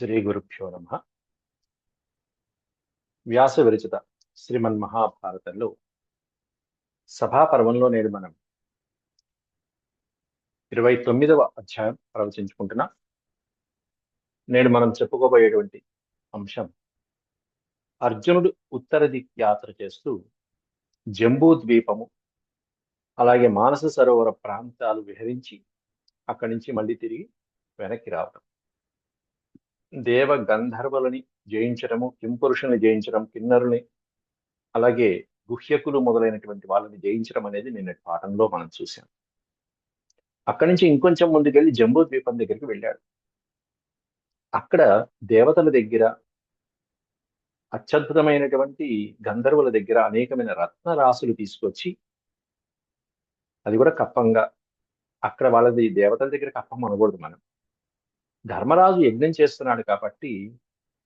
శ్రీ గురుభ్యో నమ. వ్యాస విరచిత శ్రీమన్ మహాభారతంలో సభాపర్వంలో నేడు మనం ఇరవై తొమ్మిదవ అధ్యాయం ప్రవచించుకుంటున్నా. నేడు మనం చెప్పుకోబోయేటువంటి అంశం అర్జునుడు ఉత్తర దిక్ యాత్ర చేస్తూ జంబూ ద్వీపము అలాగే మానస సరోవర ప్రాంతాలు విహరించి అక్కడి నుంచి మళ్ళీ తిరిగి వెనక్కి రావటం. దేవ గంధర్వులని జయించడము కింపురుషుల్ని జయించడం కిన్నరుని అలాగే గుహ్యకులు మొదలైనటువంటి వాళ్ళని జయించడం అనేది నిన్నటి పాఠంలో మనం చూసాం అక్కడి నుంచి ఇంకొంచెం ముందుకెళ్ళి జంబూ ద్వీపం దగ్గరికి వెళ్ళాడు. అక్కడ దేవతల దగ్గర అత్యద్భుతమైనటువంటి గంధర్వుల దగ్గర అనేకమైన రత్న రాసులు తీసుకొచ్చి అది కూడా కప్పంగా అక్కడ వాళ్ళది దేవతల దగ్గర కప్పం అనకూడదు మనం. ధర్మరాజు యజ్ఞం చేస్తున్నాడు కాబట్టి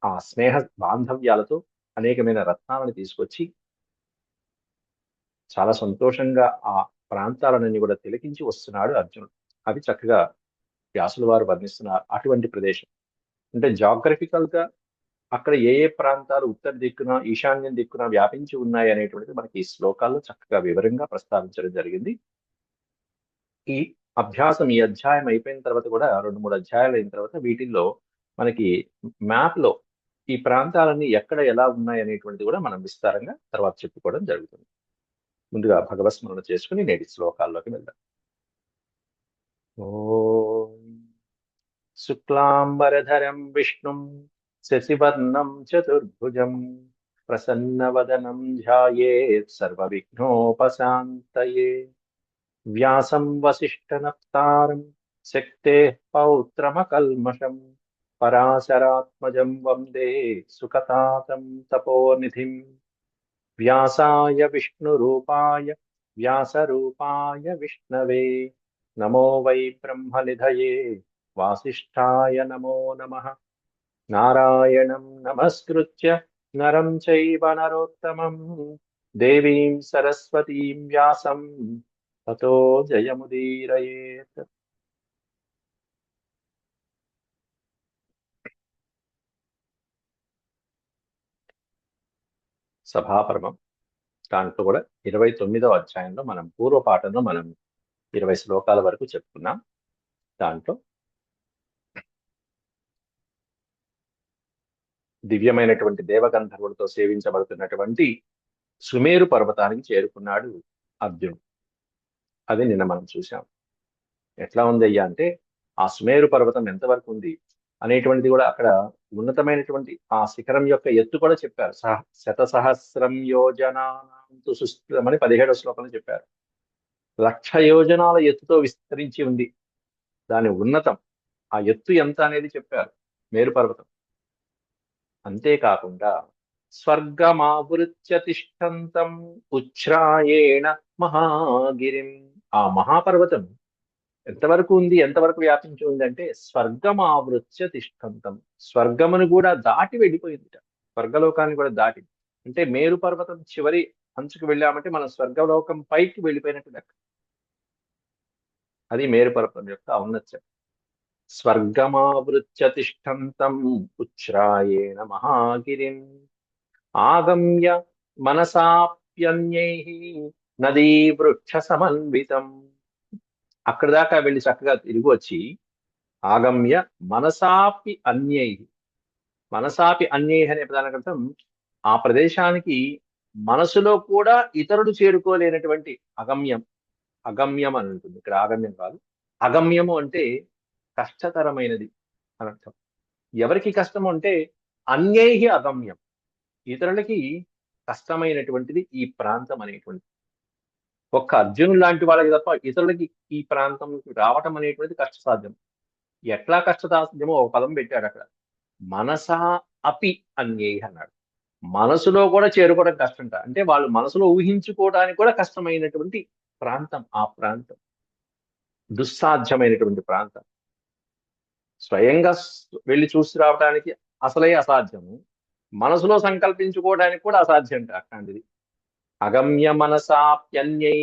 ఆ స్నేహ బాంధవ్యాలతో అనేకమైన రత్నాలను తీసుకొచ్చి చాలా సంతోషంగా ఆ ప్రాంతాలన్నీ కూడా తిలకించి వస్తున్నాడు అర్జునుడు. అవి చక్కగా వ్యాసుల వారు వర్ణిస్తున్నారు అటువంటి ప్రదేశం. అంటే జాగ్రఫికల్గా అక్కడ ఏ ఏ ప్రాంతాలు ఉత్తర దిక్కున ఈశాన్యం దిక్కున వ్యాపించి ఉన్నాయి అనేటువంటిది మనకి ఈ శ్లోకాల్లో చక్కగా వివరంగా ప్రస్తావించడం జరిగింది. ఈ అభ్యాసం ఈ అధ్యాయం అయిపోయిన తర్వాత కూడా రెండు మూడు అధ్యాయాలు అయిన తర్వాత వీటిల్లో మనకి మ్యాప్లో ఈ ప్రాంతాలన్నీ ఎక్కడ ఎలా ఉన్నాయి అనేటువంటిది కూడా మనం విస్తారంగా తర్వాత చెప్పుకోవడం జరుగుతుంది. ముందుగా భగవస్మరణ చేసుకుని నేటి శ్లోకాల్లోకి వెళ్దాం. ఓ శుక్లాంబరధరం విష్ణుం శశివర్ణం చతుర్భుజం ప్రసన్నవదనం ధ్యాయేత్ సర్వవిఘ్నోపశాంతయే. व्यासं वसिष्ठनप्तारं शक्तेः पौत्रमकल्मषम् पराशरात्मजं वंदे सुकतातं तपोनिधिम् व्यासाय विष्णुरूपाय, व्यासरूपाय विष्णवे, नमो वै ब्रह्मनिधये, वासिष्ठाय नमो नमः। नारायणं नमस्कृत्य नरं चैव नरोत्तमं देवीं सरस्वतीं व्यासम् తతో జయముదీరయేత్ సభాపర్వం దాంట్లో కూడా ఇరవై తొమ్మిదవ అధ్యాయంలో మనం పూర్వ పాఠంలో మనం ఇరవై శ్లోకాల వరకు చెప్పుకున్నాం. దాంట్లో దివ్యమైనటువంటి దేవగంధర్వులతో సేవించబడుతున్నటువంటి సుమేరు పర్వతానికి చేరుకున్నాడు అర్జునుడు. అది నిన్న మనం చూసాం ఎట్లా ఉంది అయ్యా అంటే ఆ సుమేరు పర్వతం ఎంతవరకు ఉంది అనేటువంటిది కూడా అక్కడ ఉన్నతమైనటువంటి ఆ శిఖరం యొక్క ఎత్తు కూడా చెప్పారు. సహ శత సహస్రం యోజనాంతు సుస్థిరమని పదిహేడవ శ్లోకంలో చెప్పారు. లక్ష యోజనాల ఎత్తుతో విస్తరించి ఉంది. దాని ఉన్నతం ఆ ఎత్తు ఎంత అనేది చెప్పారు మేరు పర్వతం. అంతేకాకుండా స్వర్గమావృత్య తిష్టంతం ఉచ్ఛ్రాయేణ మహాగిరిం ఆ మహాపర్వతం ఎంతవరకు ఉంది ఎంతవరకు వ్యాపించి ఉంది అంటే స్వర్గమావృత్య తిష్టంతం. స్వర్గమును కూడా దాటి వెళ్ళిపోయింది స్వర్గలోకాన్ని కూడా దాటి. అంటే మేరు పర్వతం చివరి అంచుకు వెళ్ళామంటే మనం స్వర్గలోకం పైకి వెళ్ళిపోయినట్టు లెక్క. అది మేరు పర్వతం యొక్క ఔన్నత్యం. స్వర్గమావృత్య తిష్టంతం ఉచ్ఛ్రాయేణ మహాగిరిం. ఆగమ్య మనసాప్యన్యై నదీ వృక్ష సమన్వితం అక్కడ దాకా వెళ్ళి చక్కగా తిరిగి వచ్చి ఆగమ్య మనసాపి అన్యై. మనసాపి అన్యై అనే ప్రధానకర్థం ఆ ప్రదేశానికి మనసులో కూడా ఇతరుడు చేరుకోలేనటువంటి అగమ్యం. అగమ్యం అని ఉంటుంది. ఇక్కడ ఆగమ్యం కాదు. అగమ్యము అంటే కష్టతరమైనది అని అర్థం. ఎవరికి కష్టం అంటే అన్యై అగమ్యం. ఇతరులకి కష్టమైనటువంటిది ఈ ప్రాంతం అనేటువంటిది. ఒక్క అర్జునుడు లాంటి వాళ్ళకి తప్ప ఇతరులకి ఈ ప్రాంతంకి రావటం అనేటువంటిది కష్టసాధ్యం. ఎట్లా కష్టసాధ్యమో ఒక పదం పెట్టాడు అక్కడ. మనసా అపి అన్యేయి అన్నాడు. మనసులో కూడా చేరుకోవడం కష్టంట. అంటే వాళ్ళు మనసులో ఊహించుకోవడానికి కూడా కష్టమైనటువంటి ప్రాంతం ఆ ప్రాంతం. దుస్సాధ్యమైనటువంటి ప్రాంతం. స్వయంగా వెళ్ళి చూసి రావడానికి అసలే అసాధ్యము. మనసులో సంకల్పించుకోవడానికి కూడా అసాధ్యం అట్లాంటిది. అగమ్య మనసాప్యన్యై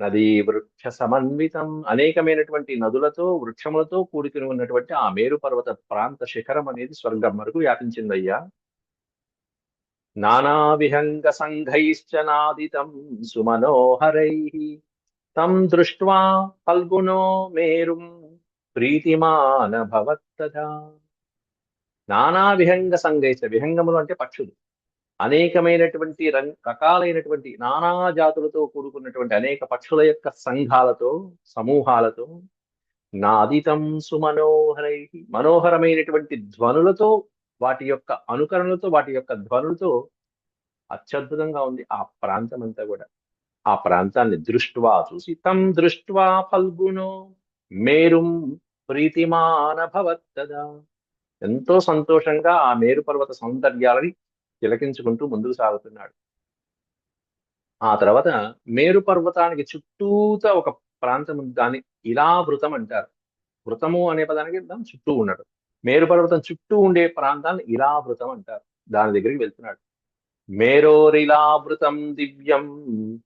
నదీ వృక్ష సమన్వితం అనేకమైనటువంటి నదులతో వృక్షములతో కూడుకుని ఉన్నటువంటి ఆ మేరు పర్వత ప్రాంత శిఖరం అనేది స్వర్గం వరకు వ్యాపించిందయ్యా. నానా విహంగ సంఘైశ్చ నాదితం సుమనోహరై. తం దృష్ట్వా ఫల్గుణో మేరుం ప్రీతిమాన భవత్తదా నానా విహంగ సంఘైశ్చ విహంగములు అంటే పక్షులు. అనేకమైనటువంటి రంగ రకాలైనటువంటి నానా జాతులతో కూడుకున్నటువంటి అనేక పక్షుల యొక్క సంఘాలతో సమూహాలతో నాదితం సుమనోహరై మనోహరమైనటువంటి ధ్వనులతో వాటి యొక్క అనుకరణలతో వాటి యొక్క ధ్వనులతో అత్యద్భుతంగా ఉంది ఆ ప్రాంతం అంతా కూడా. ఆ ప్రాంతాన్ని దృష్ట్వా చూసి తం దృష్ట్వా ఫల్గుణో మేరుం ప్రీతిమానభవత్తదా. ఎంతో సంతోషంగా ఆ మేరు పర్వత సౌందర్యాలని తిలకించుకుంటూ ముందుకు సాగుతున్నాడు. ఆ తర్వాత మేరు పర్వతానికి చుట్టూత ఒక ప్రాంతం దాన్ని ఇలా వృతం అంటారు. వృతము అనే పదానికి చుట్టూ ఉన్నాడు మేరు పర్వతం చుట్టూ ఉండే ప్రాంతాన్ని ఇలా వృతం అంటారు. దాని దగ్గరికి వెళ్తున్నాడు. మేరోరిలావృతం దివ్యం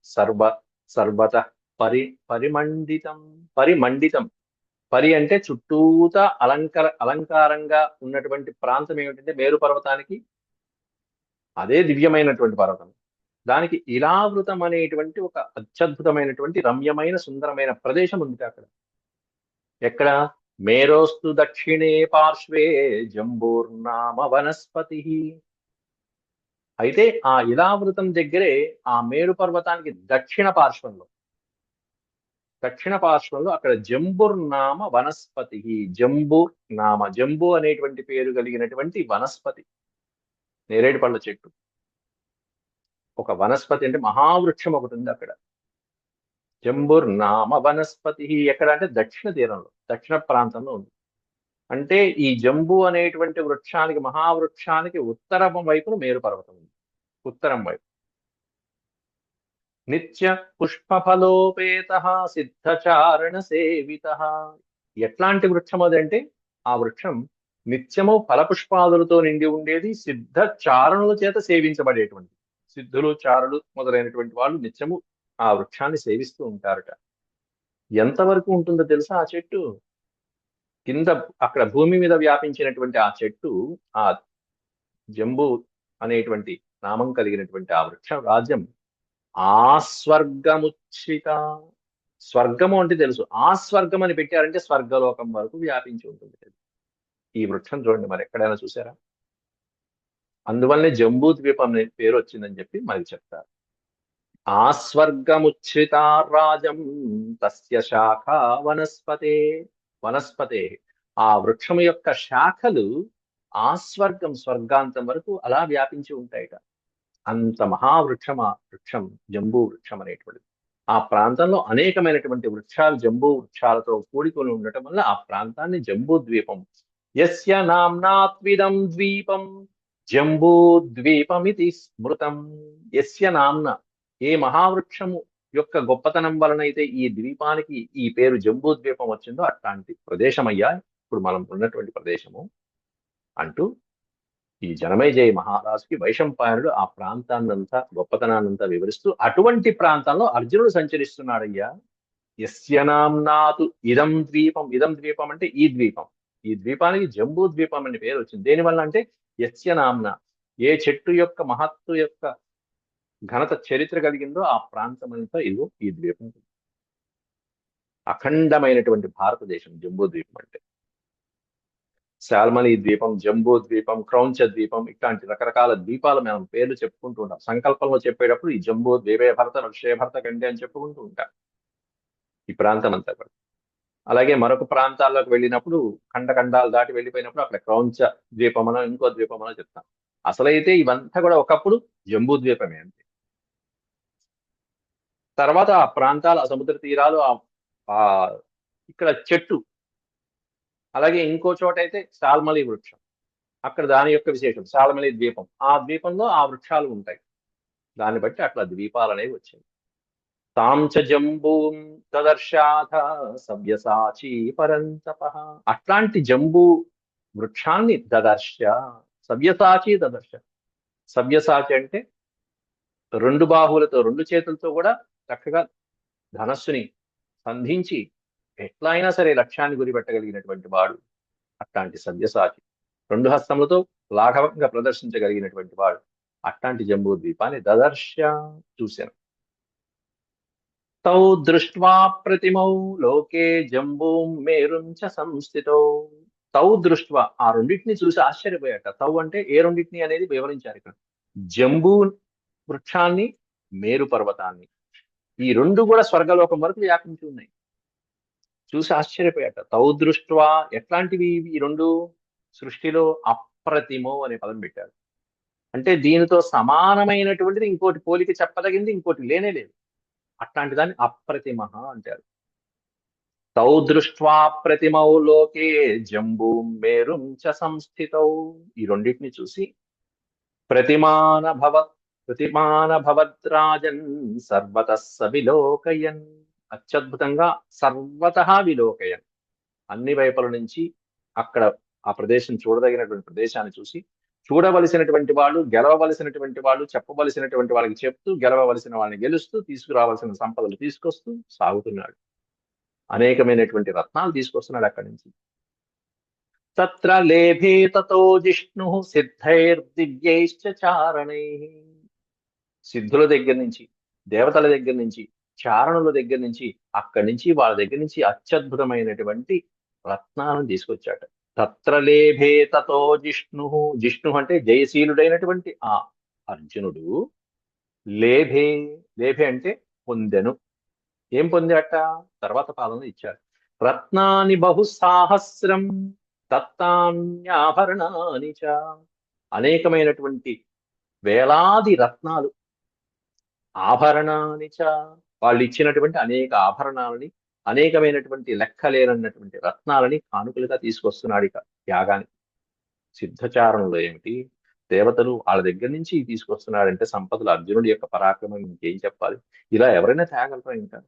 సర్వ సర్వత పరి పరిమండితం పరిమండితం. పరి అంటే చుట్టూత అలంకార అలంకారంగా ఉన్నటువంటి ప్రాంతం ఏమిటంటే మేరు పర్వతానికి అదే దివ్యమైనటువంటి పర్వతం. దానికి ఇలావృతం అనేటువంటి ఒక అత్యద్భుతమైనటువంటి రమ్యమైన సుందరమైన ప్రదేశం ఉంది అక్కడ. ఎక్కడ? మేరోస్తు దక్షిణే పార్శ్వే జంబూర్నామ వనస్పతి అయితే ఆ ఇలావృతం దగ్గరే ఆ మేరు పర్వతానికి దక్షిణ పార్శ్వంలో దక్షిణ పార్శ్వంలో అక్కడ జంబుర్ నామ వనస్పతి జంబూర్ నామ జంబు అనేటువంటి పేరు కలిగినటువంటి వనస్పతి. నేరేడు పళ్ళ చెట్టు. ఒక వనస్పతి అంటే మహావృక్షం ఒకటి ఉంది అక్కడ. జంబుర్ నామ వనస్పతి ఎక్కడ అంటే దక్షిణ తీరంలో దక్షిణ ప్రాంతంలో ఉంది. అంటే ఈ జంబు అనేటువంటి వృక్షానికి మహావృక్షానికి ఉత్తరం వైపున మేరు పర్వతం ఉంది. ఉత్తరం వైపు. నిత్య పుష్పఫలోపేత సిద్ధచారణ సేవిత. ఎట్లాంటి వృక్షం అదంటే ఆ వృక్షం నిత్యము ఫలపుష్పాదులతో నిండి ఉండేది సిద్ధ చారణుల చేత సేవించబడేటువంటి సిద్ధులు చారులు మొదలైనటువంటి వాళ్ళు నిత్యము ఆ వృక్షాన్ని సేవిస్తూ ఉంటారట. ఎంతవరకు ఉంటుందో తెలుసా ఆ చెట్టు? కింద అక్కడ భూమి మీద వ్యాపించినటువంటి ఆ చెట్టు ఆ జంబు అనేటువంటి నామం కలిగినటువంటి ఆ వృక్ష రాజ్యం ఆ స్వర్గముచ్చిత స్వర్గము అంటే తెలుసు. ఆ స్వర్గం అని పెట్టారంటే స్వర్గలోకం వరకు వ్యాపించి ఉంటుంది. ఈ వృక్షం చూడండి మరి ఎక్కడైనా చూసారా? అందువల్లనే జంబూ ద్వీపం అనే పేరు వచ్చిందని చెప్పి మనకి చెప్తారు. ఆ రాజం తస్య శాఖ వనస్పతే వనస్పతే. ఆ వృక్షం యొక్క శాఖలు ఆస్వర్గం స్వర్గాంతం వరకు అలా వ్యాపించి ఉంటాయిట. అంత మహావృక్షం ఆ వృక్షం జంబూ వృక్షం అనేటువంటిది. ఆ ప్రాంతంలో అనేకమైనటువంటి వృక్షాలు జంబూ వృక్షాలతో కూడుకొని ఉండటం వల్ల ఆ ప్రాంతాన్ని జంబూ ద్వీపం యస్య నామ్నాత్విదం ద్వీపం జంబూద్వీపమితి స్మృతం. యస్య నామ్న ఏ మహావృక్షము యొక్క గొప్పతనం వలనైతే ఈ ద్వీపానికి ఈ పేరు జంబూ ద్వీపం వచ్చిందో అట్లాంటి ప్రదేశం అయ్యా ఇప్పుడు మనం ఉన్నటువంటి ప్రదేశము అంటూ ఈ జనమేజయ మహారాజుకి వైశంపాయనుడు ఆ ప్రాంతాన్నంతా గొప్పతనాన్నంతా వివరిస్తూ అటువంటి ప్రాంతంలో అర్జునుడు సంచరిస్తున్నాడయ్యా. యస్య నామ్నాతు ఇదం ద్వీపం. ఇదం ద్వీపం అంటే ఈ ద్వీపం. ఈ ద్వీపానికి జంబూ ద్వీపం అనే పేరు వచ్చింది. దేనివల్ల అంటే యస్య నామ్న ఏ చెట్టు యొక్క మహత్తు యొక్క ఘనత చరిత్ర కలిగిందో ఆ ప్రాంతం అంతా ఇదిగో ఈ ద్వీపం. అఖండమైనటువంటి భారతదేశం జంబూ ద్వీపం అంటే. శాల్మలి ద్వీపం జంబూ ద్వీపం క్రౌంచ ద్వీపం ఇట్లాంటి రకరకాల ద్వీపాలు మనం పేర్లు చెప్పుకుంటూ ఉంటాం. సంకల్పంలో చెప్పేటప్పుడు ఈ జంబూ ద్వీపే భరత ఋషే భరత కండి అని చెప్పుకుంటూ ఉంటాం. ఈ ప్రాంతం అంతా కూడా. అలాగే మరొక ప్రాంతాల్లోకి వెళ్ళినప్పుడు ఖండఖండాలు దాటి వెళ్ళిపోయినప్పుడు అక్కడ క్రౌంచ ద్వీపమనో ఇంకో ద్వీపమనో చెప్తాం. అసలైతే ఇవంతా కూడా ఒకప్పుడు జంబూ ద్వీపమే అంతే. తర్వాత ఆ ప్రాంతాలు ఆ సముద్ర తీరాలు ఆ ఇక్కడ చెట్టు అలాగే ఇంకో చోట అయితే సాల్మలి వృక్షం. అక్కడ దాని యొక్క విశేషం సాల్మలి ద్వీపం. ఆ ద్వీపంలో ఆ వృక్షాలు ఉంటాయి. దాన్ని బట్టి అట్లా ద్వీపాలు అనేవి వచ్చాయి. తాంచ జంబూం తదర్శాథ సవ్యసాచి పరంతప. అట్లాంటి జంబూ వృక్షాన్ని దదర్శ సవ్యసాచి దదర్శ సవ్యసాచి అంటే రెండు బాహువులతో రెండు చేతులతో కూడా చక్కగా ధనస్సుని సంధించి ఎట్లా అయినా సరే లక్ష్యాన్ని గురిపెట్టగలిగినటువంటి వాడు అట్లాంటి సవ్యసాచి. రెండు హస్తములతో లాఘవంగా ప్రదర్శించగలిగినటువంటి వాడు అట్లాంటి జంబూ ద్వీపాన్ని దదర్శ చూశాను. తౌ దృష్ట్వా ప్రతిమౌ లోకే జంబూం మేరుం చ సంస్థితౌ తౌ దృష్ట్వా ఆ రెండింటిని చూసి ఆశ్చర్యపోయాట. తౌ అంటే ఏ రెండింటిని అనేది వివరించారు ఇక్కడ. జంబూ వృక్షాన్ని మేరు పర్వతాన్ని. ఈ రెండు కూడా స్వర్గలోకం వరకు వ్యాపించి ఉన్నాయి. చూసి ఆశ్చర్యపోయాట. తౌ దృష్ట్వా ఎట్లాంటివి ఈ రెండు? సృష్టిలో అప్రతిమో అనే పదం పెట్టారు. అంటే దీనితో సమానమైనటువంటిది ఇంకోటి పోలిక చెప్పదగింది ఇంకోటి లేనే లేదు. అట్లాంటి దాన్ని అప్రతిమ అంటారు. తౌ దృష్ట్వా ప్రతిమౌ లోకే జంబూ మేరుం చ సంస్థితౌ. ఈ రెండింటిని చూసి ప్రతిమాన భవ ప్రతిమాన భవద్రాజన్ సర్వత విలోకయన్. అత్యద్భుతంగా సర్వత విలోకయన్. అన్ని వైపుల నుంచి అక్కడ ఆ ప్రదేశం చూడదగినటువంటి ప్రదేశాన్ని చూసి చూడవలసినటువంటి వాళ్ళు గెలవవలసినటువంటి వాళ్ళు చెప్పవలసినటువంటి వాళ్ళకి చెప్తూ గెలవవలసిన వాళ్ళని గెలుస్తూ తీసుకురావాల్సిన సంపదలు తీసుకొస్తూ సాగుతున్నాడు. అనేకమైనటువంటి రత్నాలు తీసుకొస్తున్నాడు అక్కడి నుంచి. తత్ర లేభే తతో జిష్ణు సిద్ధైర్దివ్యైశ్చ చారణై. సిద్ధుల దగ్గర నుంచి దేవతల దగ్గర నుంచి చారణుల దగ్గర నుంచి అక్కడి నుంచి వాళ్ళ దగ్గర నుంచి అత్యద్భుతమైనటువంటి రత్నాలను తీసుకొచ్చాట. తత్ర లేభే తతో జిష్ణు. జిష్ణు అంటే జయశీలుడైనటువంటి ఆ అర్జునుడు. లేభే లేభే అంటే పొందెను. ఏం పొందాట? తర్వాత పాలన ఇచ్చారు. రత్నాని బహు సాహస్రం తత్తాన్యాభరణాని చ. అనేకమైనటువంటి వేలాది రత్నాలు ఆభరణాని చ. వాళ్ళు ఇచ్చినటువంటి అనేక ఆభరణాలని అనేకమైనటువంటి లెక్కలేనన్నటువంటి రత్నాలని కానుకలుగా తీసుకొస్తున్నాడు ఇక యాగానికి సిద్ధచారణలో ఏమిటి? దేవతలు వాళ్ళ దగ్గర నుంచి తీసుకొస్తున్నాడంటే సంపదలు అర్జునుడి యొక్క పరాక్రమం ఇంకేం చెప్పాలి? ఇలా ఎవరైనా తేగలరా ఇంకా?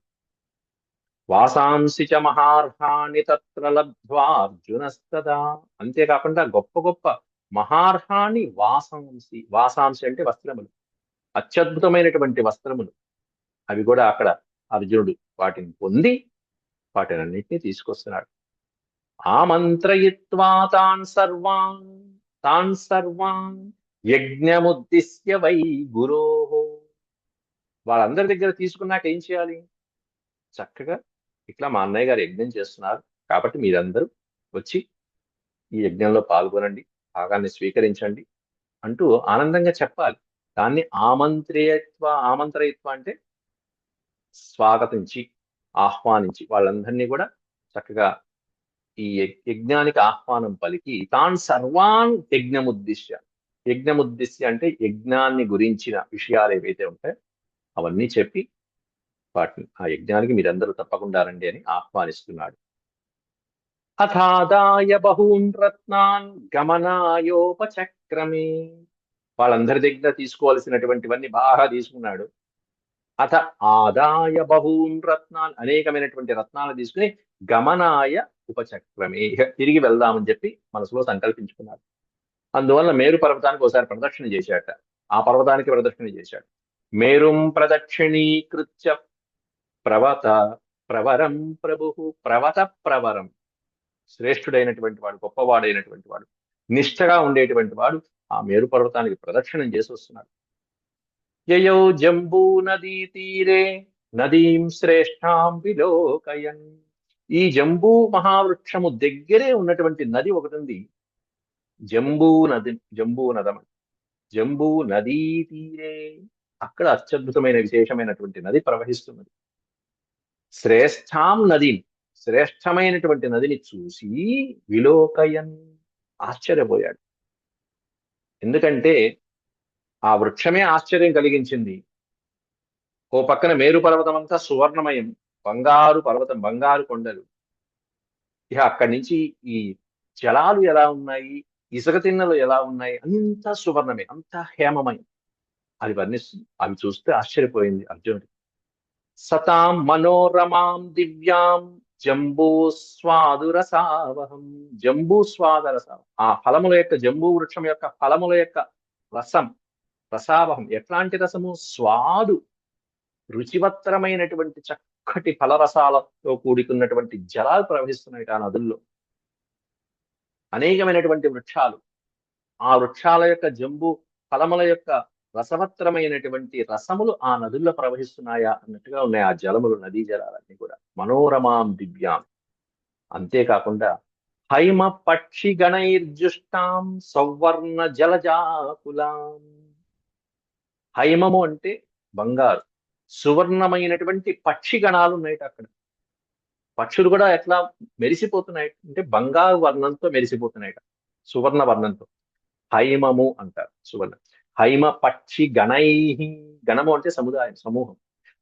వాసాంసి చ మహార్హాణి తత్ర లబ్ధ్వా అర్జునస్తదా? అంతేకాకుండా గొప్ప గొప్ప మహార్హాణి వాసాంసి వాసాంసి అంటే వస్త్రములు. అత్యద్భుతమైనటువంటి వస్త్రములు. అవి కూడా అక్కడ అర్జునుడు వాటిని పొంది వాటినన్నింటినీ తీసుకొస్తున్నాడు ఆమంత్రయిత్వా తాన్ సర్వాన్ తాన్ సర్వాన్ యజ్ఞముద్దిశ్య వై గురోహో వాళ్ళందరి దగ్గర తీసుకున్నాక ఏం చేయాలి? చక్కగా ఇట్లా మా అన్నయ్య గారు యజ్ఞం చేస్తున్నారు. కాబట్టి మీరందరూ వచ్చి ఈ యజ్ఞంలో పాల్గొనండి భాగాన్ని స్వీకరించండి అంటూ ఆనందంగా చెప్పాలి. దాన్ని ఆమంత్రయత్వ ఆమంత్రయత్వ అంటే స్వాగతించి ఆహ్వానించి వాళ్ళందరినీ కూడా చక్కగా ఈ యజ్ఞానికి ఆహ్వానం పలికి తాన్ సర్వాన్ యజ్ఞముద్దిశ్య. యజ్ఞముద్దిశ్య అంటే యజ్ఞాన్ని గురించిన విషయాలు ఏవైతే ఉంటాయో అవన్నీ చెప్పి వాటిని ఆ యజ్ఞానికి మీరందరూ తప్పకుండా రండి అని ఆహ్వానిస్తున్నాడు. అథాదాయ బహూన్ రత్నాన్ గమనాయోపచక్రమే. వాళ్ళందరి దగ్గర తీసుకోవాల్సినటువంటివన్నీ బాగా తీసుకున్నాడు. అత ఆదాయ బహూన్ రత్నాలు అనేకమైనటువంటి రత్నాలు తీసుకుని గమనాయ ఉపచక్రమే. తిరిగి వెళ్దామని చెప్పి మనసులో సంకల్పించుకున్నాడు. అందువల్ల మేరు పర్వతానికి ఒకసారి ప్రదక్షిణ చేశాట. ఆ పర్వతానికి ప్రదక్షిణ చేశాడు. మేరుం ప్రదక్షిణీకృత్య ప్రవత ప్రవరం ప్రభు ప్రవత ప్రవరం. శ్రేష్ఠుడైనటువంటి వాడు గొప్పవాడైనటువంటి వాడు నిష్ఠగా ఉండేటువంటి వాడు ఆ మేరు పర్వతానికి ప్రదక్షిణం చేసి వస్తున్నాడు. యయౌ జంబూ నదీ తీరే నదీం శ్రేష్టాం విలోకయన్. ఈ జంబూ మహావృక్షము దగ్గరే ఉన్నటువంటి నది ఒకటి ఉంది జంబూ నది జంబూ నదం. జంబూ నదీ తీరే అక్కడ అత్యద్భుతమైన విశేషమైనటువంటి నది ప్రవహిస్తున్నది. శ్రేష్టాం నదిని శ్రేష్టమైనటువంటి నదిని చూసి విలోకయన్ ఆశ్చర్యపోయాడు. ఎందుకంటే ఆ వృక్షమే ఆశ్చర్యం కలిగించింది. ఓ పక్కన మేరు పర్వతం అంతా సువర్ణమయం బంగారు పర్వతం బంగారు కొండలు. ఇక అక్కడి నుంచి ఈ జలాలు ఎలా ఉన్నాయి ఇసుక తిన్నలు ఎలా ఉన్నాయి అంతా సువర్ణమే అంతా హేమమయం. అది వర్ణిస్తుంది అవి చూస్తే ఆశ్చర్యపోయింది అర్జునుడు. సతాం మనోరమాం దివ్యాం జంబూ స్వాదురసావహం జంబూ స్వాదరసావహం ఆ ఫలముల యొక్క జంబూ వృక్షం యొక్క ఫలముల యొక్క రసం రసావహం ఎట్లాంటి రసము? స్వాదు. రుచివత్తరమైనటువంటి చక్కటి ఫలరసాలతో కూడుకున్నటువంటి జలాలు ప్రవహిస్తున్నాయి ఆ నదుల్లో. అనేకమైనటువంటి వృక్షాలు. ఆ వృక్షాల యొక్క జంబు ఫలముల యొక్క రసవత్తరమైనటువంటి రసములు ఆ నదుల్లో ప్రవహిస్తున్నాయా అన్నట్టుగా ఉన్నాయి. ఆ జలములు నదీ జలాలన్నీ కూడా. మనోరమాం దివ్యాం. అంతేకాకుండా హైమ పక్షి గణైర్జుష్టాం సౌవర్ణ జలజాకులాం. హైమము అంటే బంగారు. సువర్ణమైనటువంటి పక్షి గణాలు ఉన్నాయి అక్కడ. పక్షులు కూడా ఎట్లా మెరిసిపోతున్నాయి అంటే బంగారు వర్ణంతో మెరిసిపోతున్నాయి సువర్ణ వర్ణంతో. హైమము అంటారు సువర్ణ. హైమ పక్షి గణై గణము అంటే సముదాయం సమూహం.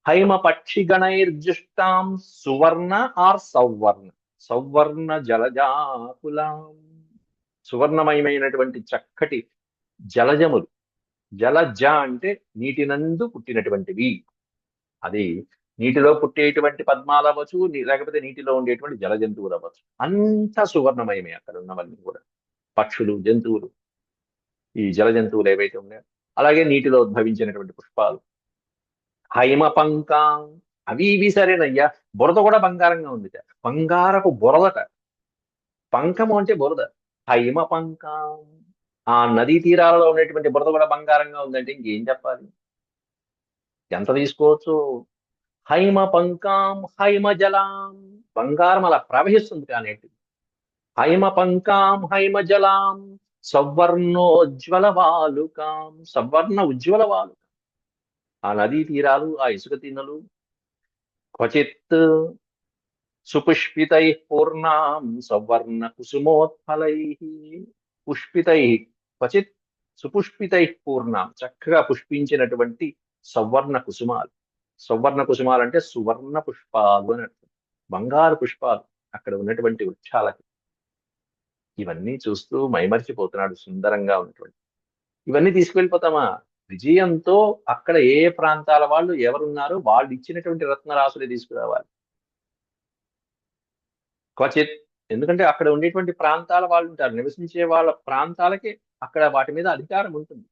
హైమ పక్షి గణైర్జుష్టాం సువర్ణ ఆర్ సౌవర్ణ సౌవర్ణ జలజాకులాం. సువర్ణమయమైనటువంటి చక్కటి జలజములు. జలజ అంటే నీటి నందు పుట్టినటువంటివి. అది నీటిలో పుట్టేటువంటి పద్మాలు అవ్వచ్చు లేకపోతే నీటిలో ఉండేటువంటి జల జంతువులు అవ్వచ్చు. అంతా సువర్ణమయమే అక్కడ ఉన్నవన్నీ కూడా. పక్షులు జంతువులు. ఈ జల జంతువులు ఏవైతే ఉన్నాయో అలాగే నీటిలో ఉద్భవించినటువంటి పుష్పాలు. హైమ పంకాం అవి ఇవి సరేనయ్యా. బురద కూడా బంగారంగా ఉంది బంగారపు బురదట. పంకము అంటే బురద. హైమ పంకాం ఆ నదీ తీరాలలో ఉండేటువంటి బురద కూడా బంగారంగా ఉందంటే ఇంకేం చెప్పాలి? ఎంత తీసుకోవచ్చు? హైమ పంకాం హైమ జలాం. బంగారం అలా ప్రవహిస్తుంది కానీ హైమ పంకాం హైమ జలాం. సవర్ణోజ్వల వాలుకాం. సవర్ణ ఉజ్వల వాలు ఆ నదీ తీరాలు ఆ ఇసుక తిన్నలు క్వచిత్ సుపుష్పితై పూర్ణాం. సవర్ణ కుసుమోత్ఫలై పుష్పితై క్వచిత్ సుపుష్పితై పూర్ణం చక్కగా పుష్పించినటువంటి సవర్ణ కుసుమాలు. సవర్ణ కుసుమాలు అంటే సువర్ణ పుష్పాలు అని అర్థం. బంగారు పుష్పాలు అక్కడ ఉన్నటువంటి వృక్షాలకి. ఇవన్నీ చూస్తూ మైమర్చిపోతున్నాడు సుందరంగా ఉన్నటువంటి. ఇవన్నీ తీసుకువెళ్ళిపోతామా? విజయంతో అక్కడ ఏ ఏ ప్రాంతాల వాళ్ళు ఎవరున్నారో వాళ్ళు ఇచ్చినటువంటి రత్నరాశులే తీసుకురావాలి. క్వచిత్ ఎందుకంటే అక్కడ ఉండేటువంటి ప్రాంతాల వాళ్ళు ఉంటారు. నివసించే వాళ్ళ ప్రాంతాలకి అక్కడ వాటి మీద అధికారం ఉంటుంది.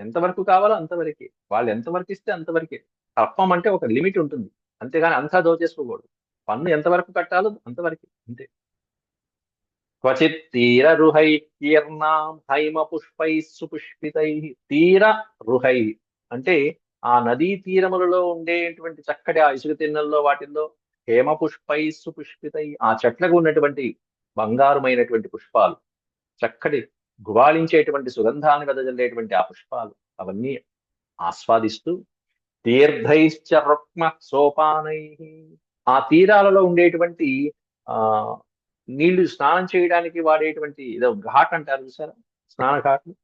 ఎంతవరకు కావాలో అంతవరకే. వాళ్ళు ఎంతవరకు ఇస్తే అంతవరకే. తప్పం అంటే ఒక లిమిట్ ఉంటుంది. అంతేగాని అంతా దోచేసుకోకూడదు. పన్ను ఎంతవరకు కట్టాలో అంతవరకే. అంతే. క్వచిత్ తీర రుహై కీర్ణాం హైమ పుష్పై సుపుష్పితై తీర రుహై అంటే ఆ నదీ తీరములలో ఉండేటువంటి చక్కటి ఆ ఇసుక తిన్నెల్లో వాటిల్లో హేమ పుష్పై సుపుష్పితై ఆ చెట్లకు ఉన్నటువంటి బంగారమైనటువంటి పుష్పాలు. చక్కటి గుబాళించేటువంటి సుగంధాన్ని వెదజల్లేటువంటి ఆ పుష్పాలు అవన్నీ ఆస్వాదిస్తూ తీర్థైశ్చ రుక్మ సోపానై. ఆ తీరాలలో ఉండేటువంటి ఆ నీళ్ళు స్నానం చేయడానికి వాడేటువంటి ఏదో ఘాట్ అంటారు చూసారా? స్నాన ఘాట్లు.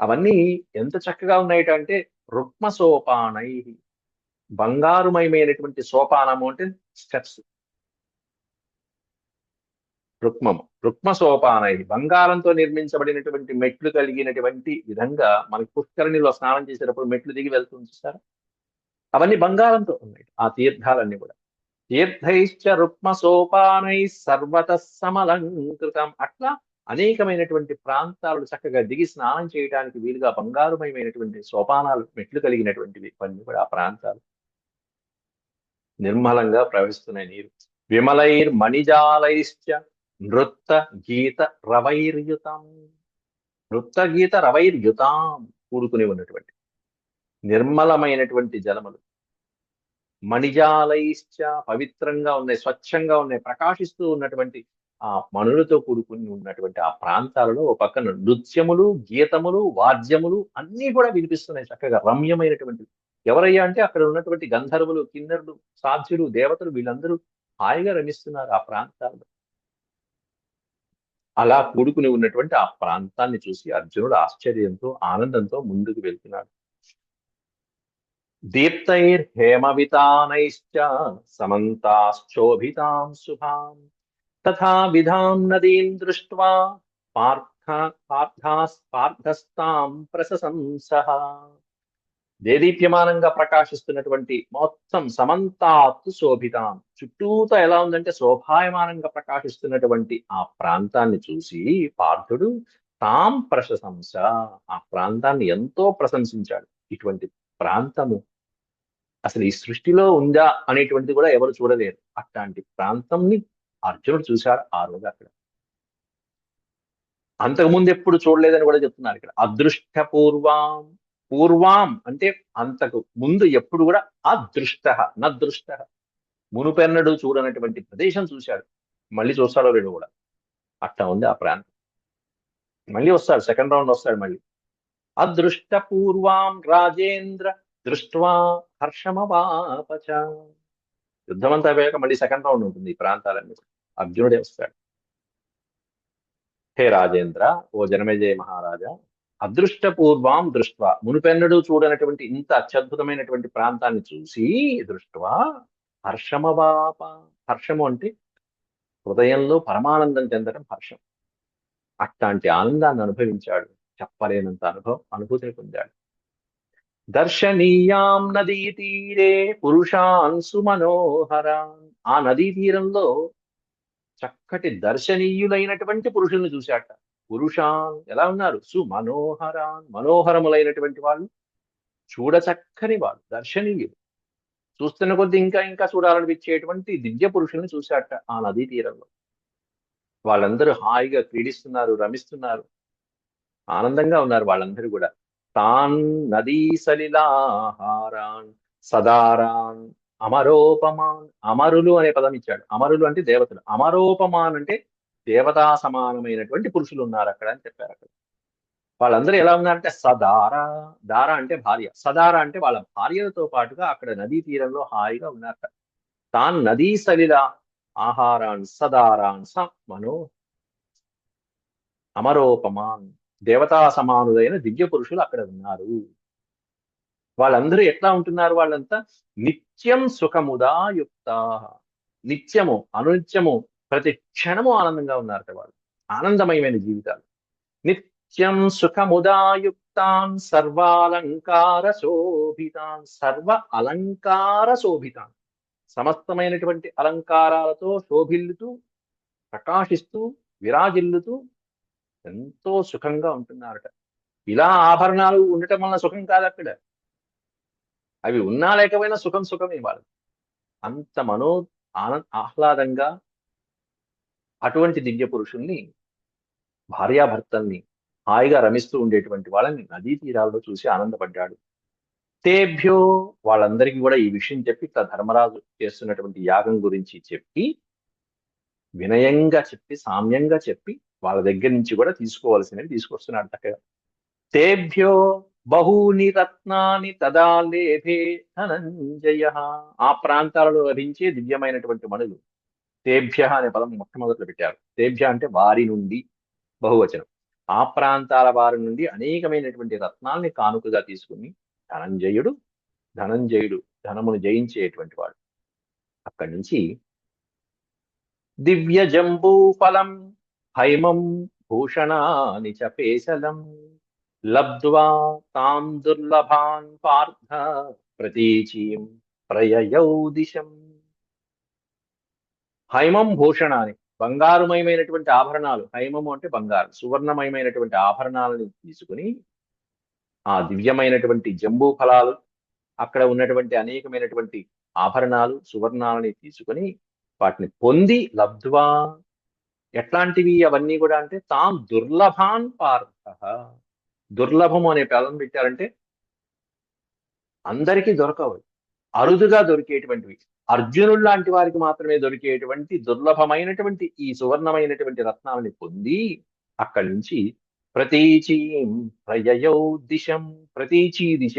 అవన్నీ ఎంత చక్కగా ఉన్నాయటంటే రుక్మ సోపానై. బంగారుమయమైనటువంటి సోపానము అంటే స్టెప్స్. రుక్మము. రుక్మ సోపానై బంగారంతో నిర్మించబడినటువంటి మెట్లు కలిగినటువంటి విధంగా మనకి పుష్కరిణిలో స్నానం చేసేటప్పుడు మెట్లు దిగి వెళ్తుంది చూసారా? అవన్నీ బంగారంతో ఉన్నాయి. ఆ తీర్థాలన్నీ కూడా. తీర్థైశ్చ రుక్మ సోపానై సర్వత సమలంకృతం. అట్లా అనేకమైనటువంటి ప్రాంతాలు చక్కగా దిగి స్నానం చేయడానికి వీలుగా బంగారుమయమైనటువంటి సోపానాలు మెట్లు కలిగినటువంటివి ఇవన్నీ కూడా ఆ ప్రాంతాలు. నిర్మలంగా ప్రవహిస్తున్నాయి నీరు. విమలైర్ మణిజాలైశ్చ నృత్త గీత రవైర్యుతం. నృత్త గీత రవైర్యుతాం కూడుకుని ఉన్నటువంటి నిర్మలమైనటువంటి జలములు. మణిజాలైశ్చ పవిత్రంగా ఉన్నాయి స్వచ్ఛంగా ఉన్నాయి ప్రకాశిస్తూ ఉన్నటువంటి ఆ మనులతో కూడుకుని ఉన్నటువంటి ఆ ప్రాంతాలలో ఒక పక్కన నృత్యములు గీతములు వాద్యములు అన్నీ కూడా వినిపిస్తున్నాయి చక్కగా రమ్యమైనటువంటి ఎవరయ్యా అంటే అక్కడ ఉన్నటువంటి గంధర్వులు కిన్నరులు సాధ్యులు దేవతలు వీళ్ళందరూ హాయిగా రమిస్తున్నారు ఆ ప్రాంతాల్లో. అలా కూడుకుని ఉన్నటువంటి ఆ ప్రాంతాన్ని చూసి అర్జునుడు ఆశ్చర్యంతో ఆనందంతో ముందుకు వెళ్తున్నాడు. దీప్తైర్ హేమవితానైశ్చ సమంతాశ్చోభితాం శుభాం తథా విధాం నదీం దృష్ట్వా పార్థ పార్థాస్ పార్థస్తాం ప్రశంసః దేదీప్యమానంగా ప్రకాశిస్తున్నటువంటి మొత్తం సమంతాత్తు శోభితాం. చుట్టూతో ఎలా ఉందంటే శోభాయమానంగా ప్రకాశిస్తున్నటువంటి ఆ ప్రాంతాన్ని చూసి పార్థుడు తాం ప్రశంస. ఆ ప్రాంతాన్ని ఎంతో ప్రశంసించాడు. ఇటువంటి ప్రాంతము అసలు ఈ సృష్టిలో ఉందా అనేటువంటిది కూడా ఎవరు చూడలేరు. అట్లాంటి ప్రాంతంని అర్జునుడు చూశాడు ఆ రోజు అక్కడ. అంతకుముందు ఎప్పుడు చూడలేదని కూడా చెప్తున్నారు ఇక్కడ. అదృష్టపూర్వం పూర్వాం అంటే అంతకు ముందు ఎప్పుడు కూడా అదృష్ట నదృష్ట. మునుపెన్నడు చూడనటువంటి ప్రదేశం చూశాడు. మళ్ళీ చూస్తాడో రెండు కూడా. అట్లా ఉంది ఆ ప్రాంతం. మళ్ళీ వస్తాడు సెకండ్ రౌండ్ వస్తాడు మళ్ళీ. అదృష్ట పూర్వాం రాజేంద్ర దృష్ట్వా హర్షమవాపచ. యుద్ధమంతా అయిపోయాక మళ్ళీ సెకండ్ రౌండ్ ఉంటుంది ఈ ప్రాంతాలన్నీ. అర్జునుడే వస్తాడు. హే రాజేంద్ర ఓ జనమేజయ మహారాజా అదృష్టపూర్వం దృష్ట్వ మునుపెన్నడూ చూడనటువంటి ఇంత అత్యద్భుతమైనటువంటి ప్రాంతాన్ని చూసి దృష్ట్వా హర్షమవాప హర్షము అంటే హృదయంలో పరమానందం చెందడం హర్షం. అట్లాంటి ఆనందాన్ని అనుభవించాడు చెప్పలేనంత అనుభవం అనుభూతిని పొందాడు. దర్శనీయాం నదీ తీరే పురుషాన్ మనోహరాన్ ఆ నదీ తీరంలో చక్కటి దర్శనీయులైనటువంటి పురుషుల్ని చూశాట. పురుషాన్ ఎలా ఉన్నారు? సుమనోహరాన్ మనోహరములైనటువంటి వాళ్ళు. చూడచక్కని వాళ్ళు దర్శనీయులు. చూస్తున్న కొద్ది ఇంకా ఇంకా చూడాలనిపించేటువంటి దివ్య పురుషుల్ని చూశాట ఆ నదీ తీరంలో. వాళ్ళందరూ హాయిగా క్రీడిస్తున్నారు రమిస్తున్నారు. ఆనందంగా ఉన్నారు వాళ్ళందరూ కూడా. తాన్ నదీ సలిలాహారాన్ సదారాన్ అమరోపమాన్ అమరులు అనే పదం ఇచ్చాడు. అమరులు అంటే దేవతలు. అమరోపమాన్ అంటే దేవతా సమానమైనటువంటి పురుషులు ఉన్నారు అక్కడ అని చెప్పారు అక్కడ. వాళ్ళందరూ ఎలా ఉన్నారంటే సదార దార అంటే భార్య. సదార అంటే వాళ్ళ భార్యలతో పాటుగా అక్కడ నదీ తీరంలో హాయిగా ఉన్నారట. తాన్ నదీ సలిల ఆహారాన్ సదారాన్ స మనో అమరోపమాన్. దేవతా సమానులైన దివ్య పురుషులు అక్కడ ఉన్నారు. వాళ్ళందరూ ఎట్లా ఉంటున్నారు వాళ్ళంతా? నిత్యం సుఖముదాయుక్త. నిత్యము అనునిత్యము ప్రతి క్షణము ఆనందంగా ఉన్నారట వాళ్ళు. ఆనందమయమైన జీవితాలు. నిత్యం సుఖముదాయుక్తాన్ సర్వాలంకార శోభితాన్ సర్వ అలంకార శోభితాన్. సమస్తమైనటువంటి అలంకారాలతో శోభిల్లుతూ ప్రకాశిస్తూ విరాజిల్లుతూ ఎంతో సుఖంగా ఉంటున్నారట. ఇలా ఆభరణాలు ఉండటం వలన సుఖం కాదు అక్కడ. అవి ఉన్నా లేకపోయినా సుఖం సుఖమే వాళ్ళు అంత మనో ఆనంద ఆహ్లాదంగా అటువంటి దివ్య పురుషుల్ని భార్యాభర్తల్ని హాయిగా రమిస్తూ ఉండేటువంటి వాళ్ళని నదీ తీరాల్లో చూసి ఆనందపడ్డాడు. తేభ్యో వాళ్ళందరికీ కూడా ఈ విషయం చెప్పి ఇట్లా ధర్మరాజు చేస్తున్నటువంటి యాగం గురించి చెప్పి వినయంగా చెప్పి సామ్యంగా చెప్పి వాళ్ళ దగ్గర నుంచి కూడా తీసుకోవాల్సినవి తీసుకొస్తున్నాడు చక్కగా. తేభ్యో బహూని రత్నాన్ని తదా లేభే ధనంజయ. ఆ ప్రాంతాలలో లభించే దివ్యమైనటువంటి మణులు తేభ్య అనే పదం మొట్టమొదట్లో పెట్టారు. తేభ్య అంటే వారి నుండి బహువచనం. ఆ ప్రాంతాల వారి నుండి అనేకమైనటువంటి రత్నాల్ని కానుకగా తీసుకుని ధనంజయుడు ధనంజయుడు ధనమును జయించేటువంటి వాడు. అక్కడి నుంచి దివ్య జంబూఫలం హైమం భూషణాని చ లబ్ధ్వా తాం దుర్లభాన్ పార్థ ప్రతీచీం ప్రయయౌ దిశం. హైమం భూషణాన్ని బంగారుమయమైనటువంటి ఆభరణాలు. హైమము అంటే బంగారు. సువర్ణమయమైనటువంటి ఆభరణాలను తీసుకుని ఆ దివ్యమైనటువంటి జంబూ ఫలాలు అక్కడ ఉన్నటువంటి అనేకమైనటువంటి ఆభరణాలు సువర్ణాలని తీసుకుని వాటిని పొంది లబ్ధ్వా. ఎట్లాంటివి? అవన్నీ కూడా అంటే తాం దుర్లభాన్ పార్థ. దుర్లభము అనే పదం పెట్టారంటే అందరికీ దొరకవు. అరుదుగా దొరికేటువంటివి. అర్జునుడు లాంటి వారికి మాత్రమే దొరికేటువంటి దుర్లభమైనటువంటి ఈ సువర్ణమైనటువంటి రత్నాలని పొంది అక్కడి నుంచి ప్రతీచి ప్రయయౌ దిశం ప్రతీచీ దిశ.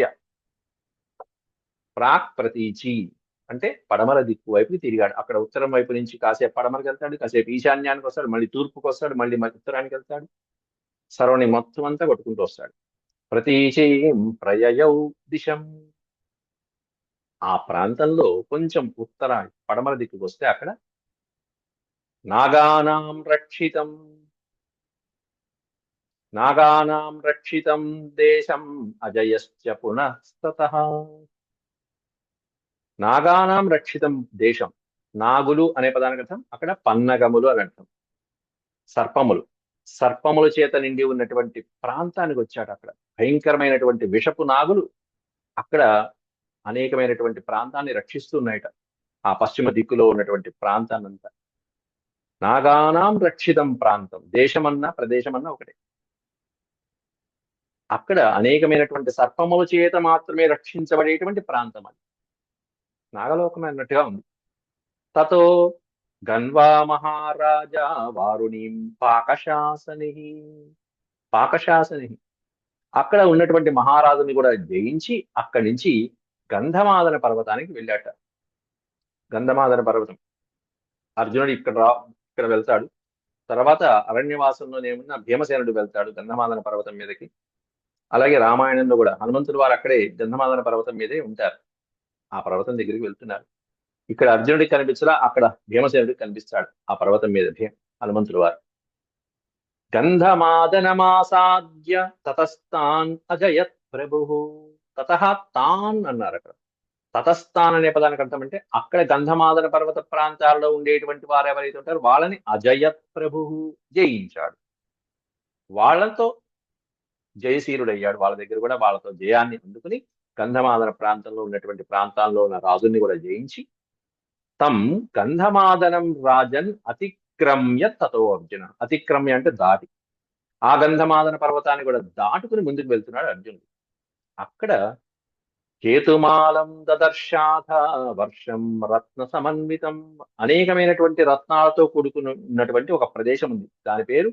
ప్రాక్ ప్రతీచీ అంటే పడమర దిక్కు వైపుకి తిరిగాడు. అక్కడ ఉత్తరం వైపు నుంచి కాసేపు పడమరకి వెళ్తాడు కాసేపు ఈశాన్యానికి వస్తాడు మళ్ళీ తూర్పుకి వస్తాడు మళ్ళీ ఉత్తరానికి వెళ్తాడు. సర్వని మొత్తం అంతా కొట్టుకుంటూ వస్తాడు. ప్రతీచీం ప్రయయౌ దిశం ఆ ప్రాంతంలో కొంచెం ఉత్తర పడమర దిక్కుకు వస్తే అక్కడ నాగానాం రక్షితం. నాగానాం రక్షితం దేశం అజయశ్చ పునస్తత. నాగానాం రక్షితం దేశం. నాగులు అనే పదానికి అర్థం అక్కడ పన్నగములు అని అర్థం. సర్పములు. సర్పముల చేత నిండి ఉన్నటువంటి ప్రాంతానికి వచ్చాడు అక్కడ. భయంకరమైనటువంటి విషపు నాగులు అక్కడ అనేకమైనటువంటి ప్రాంతాన్ని రక్షిస్తున్నాయట. ఆ పశ్చిమ దిక్కులో ఉన్నటువంటి ప్రాంతాన్నంతా. నాగానాం రక్షితం ప్రాంతం. దేశమన్నా ప్రదేశమన్నా ఒకటే. అక్కడ అనేకమైనటువంటి సర్పముల చేత మాత్రమే రక్షించబడేటువంటి ప్రాంతం అది. నాగలోకం అన్నట్టుగా ఉంది. తతో గన్వా మహారాజా వారుణీం పాకశాసని పాకశాసని అక్కడ ఉన్నటువంటి మహారాజుని కూడా జయించి అక్కడి నుంచి గంధమాదన పర్వతానికి వెళ్ళాట. గంధమాదన పర్వతం. అర్జునుడు ఇక్కడ రా ఇక్కడ వెళ్తాడు. తర్వాత అరణ్యవాసంలోనేమున్న భీమసేనుడు వెళ్తాడు గంధమాదన పర్వతం మీదకి. అలాగే రామాయణంలో కూడా హనుమంతుడు వారు అక్కడే గంధమాదన పర్వతం మీదే ఉంటారు. ఆ పర్వతం దగ్గరికి వెళ్తున్నారు. ఇక్కడ అర్జునుడికి కనిపించలా అక్కడ భీమసేనుడికి కనిపిస్తాడు ఆ పర్వతం మీద భీమ హనుమంతుడు వారు. గంధమాదనమాసాద్య తతస్థాన్ అజయత్ ప్రభు. తత తాన్ అన్నారు అక్కడ. తతస్థాన్ అనే పదానికి అర్థం అంటే అక్కడ గంధమాదన పర్వత ప్రాంతాల్లో ఉండేటువంటి వారు ఎవరైతే ఉంటారో వాళ్ళని అజయత్ ప్రభు జయించాడు. వాళ్ళతో జయశీలుడయ్యాడు. వాళ్ళ దగ్గర కూడా వాళ్ళతో జయాన్ని అందుకుని గంధమాదన ప్రాంతంలో ఉన్నటువంటి ప్రాంతాల్లో ఉన్న రాజుల్ని కూడా జయించి తం గంధమాదనం రాజన్ అతిక్రమ్య తతో అర్జున. అతిక్రమ్య అంటే దాటి. ఆ గంధమాదన పర్వతాన్ని కూడా దాటుకుని ముందుకు వెళ్తున్నాడు అర్జునుడు. అక్కడ కేతుమాలం దదర్శాథ వర్షం రత్న సమన్వితం అనేకమైనటువంటి రత్నాలతో కూడుకుని ఉన్నటువంటి ఒక ప్రదేశం ఉంది. దాని పేరు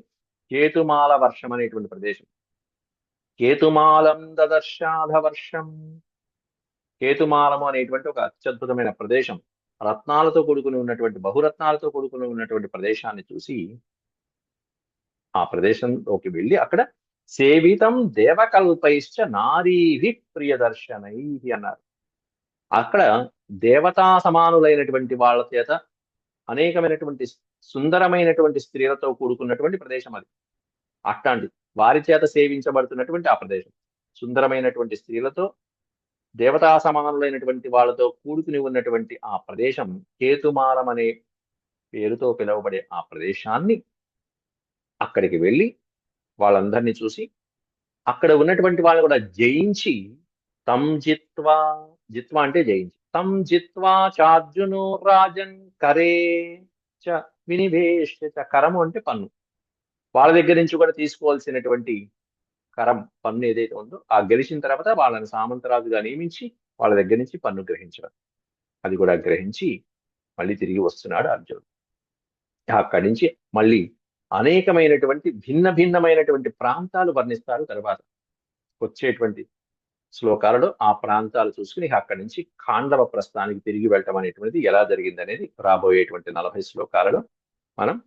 కేతుమాల వర్షం అనేటువంటి ప్రదేశం. కేతుమాలం దదర్శాధ వర్షం కేతుమాలము అనేటువంటి ఒక అత్యద్భుతమైన ప్రదేశం. రత్నాలతో కూడుకుని ఉన్నటువంటి బహురత్నాలతో కూడుకుని ఉన్నటువంటి ప్రదేశాన్ని చూసి ఆ ప్రదేశంలోకి వెళ్ళి అక్కడ సేవితం దేవకల్పైశ్చ నారీభి ప్రియదర్శనై అన్నారు. అక్కడ దేవతా సమానులైనటువంటి వాళ్ళ చేత అనేకమైనటువంటి సుందరమైనటువంటి స్త్రీలతో కూడుకున్నటువంటి ప్రదేశం అది. అట్లాంటిది వారి చేత సేవించబడుతున్నటువంటి ఆ ప్రదేశం. సుందరమైనటువంటి స్త్రీలతో దేవతా సమానులైనటువంటి వాళ్ళతో కూడుకుని ఉన్నటువంటి ఆ ప్రదేశం కేతుమాలం అనే పేరుతో పిలువబడే ఆ ప్రదేశాన్ని అక్కడికి వెళ్ళి వాళ్ళందరినీ చూసి అక్కడ ఉన్నటువంటి వాళ్ళు కూడా జయించి తం జిత్వా జిత్వా అంటే జయించి తం జిత్వా చార్జును రాజన్ కరే చ వినివేశ కరము అంటే పన్ను. వాళ్ళ దగ్గర నుంచి కూడా తీసుకోవాల్సినటువంటి కరం పన్ను ఏదైతే ఉందో ఆ గెలిచిన తర్వాత వాళ్ళని సామంతరాజుగా నియమించి వాళ్ళ దగ్గర నుంచి పన్ను గ్రహించడం. అది కూడా గ్రహించి మళ్ళీ తిరిగి వస్తున్నాడు అర్జునుడు. అక్కడి నుంచి మళ్ళీ అనేకమైనటువంటి భిన్న భిన్నమైనటువంటి ప్రాంతాలు వర్ణిస్తారు తర్వాత. వచ్చేటువంటి శ్లోకాలలో ఆ ప్రాంతాలు చూసుకుని అక్కడి నుంచి ఖాండవ ప్రస్థానికి తిరిగి వెళ్ళటం అనేటువంటిది ఎలా జరిగింది అనేది రాబోయేటువంటి నలభై శ్లోకాలలో మనం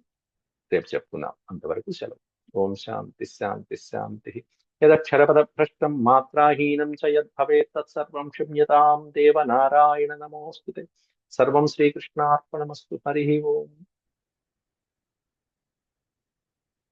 రేపు చెప్పుకున్నాం అంతవరకు సెలవు. ఓం శాంతి శాంతి శాంతి. యదక్షరపద భ్రష్టం మాత్రాహీనం చ యద్భవేత్ తత్సర్వం క్షమ్యతాం. దేవ నారాయణ నమోస్తుతే. సర్వం శ్రీకృష్ణార్పణమస్తు. హరి ఓం.